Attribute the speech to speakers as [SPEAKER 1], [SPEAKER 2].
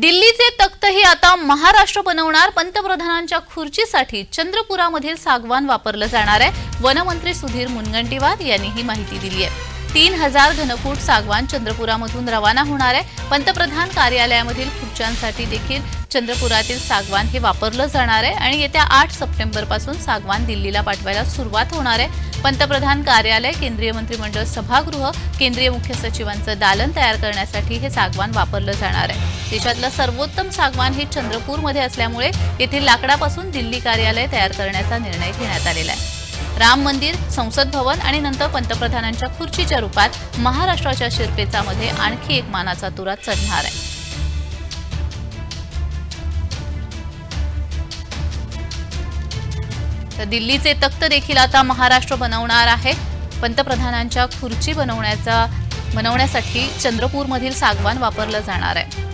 [SPEAKER 1] दिल्लीचे तख्तही आता महाराष्ट्र बनवणार. पंतप्रधानांच्या खुर्चीसाठी चंद्रपुरामधील सागवान वापरलं जाणार आहे. वनमंत्री सुधीर मुनगंटीवार यांनी ही माहिती दिली आहे. तीन हजार घनफूट सागवान चंद्रपुरामधून रवाना होणार आहे. पंतप्रधान कार्यालयामधील खुर्च्यांसाठी देखील चंद्रपुरातील सागवान हे वापरलं जाणार आहे आणि येत्या आठ सप्टेंबरपासून सागवान दिल्लीला पाठवायला सुरुवात होणार आहे. पंतप्रधान कार्यालय केंद्रीय मंत्रिमंडळ सभागृह केंद्रीय मुख्य सचिवांचं दालन तयार करण्यासाठी हे सागवान वापरलं जाणार आहे. देशातलं सर्वोत्तम सागवान हे चंद्रपूरमध्ये असल्यामुळे येथील लाकडापासून दिल्ली कार्यालय तयार करण्याचा निर्णय घेण्यात आलेला आहे. राम मंदिर संसद भवन आणि नंतर पंतप्रधानांच्या खुर्चीच्या रूपात महाराष्ट्राच्या शिरपेचामध्ये आणखी एक मानाचा तुरा चढणार आहे. तर दिल्लीचे तख्त देखील आता महाराष्ट्र बनवणार आहे. पंतप्रधानांच्या खुर्ची बनवण्याचा बनवण्यासाठी चंद्रपूरमधील सागवान वापरलं जाणार आहे.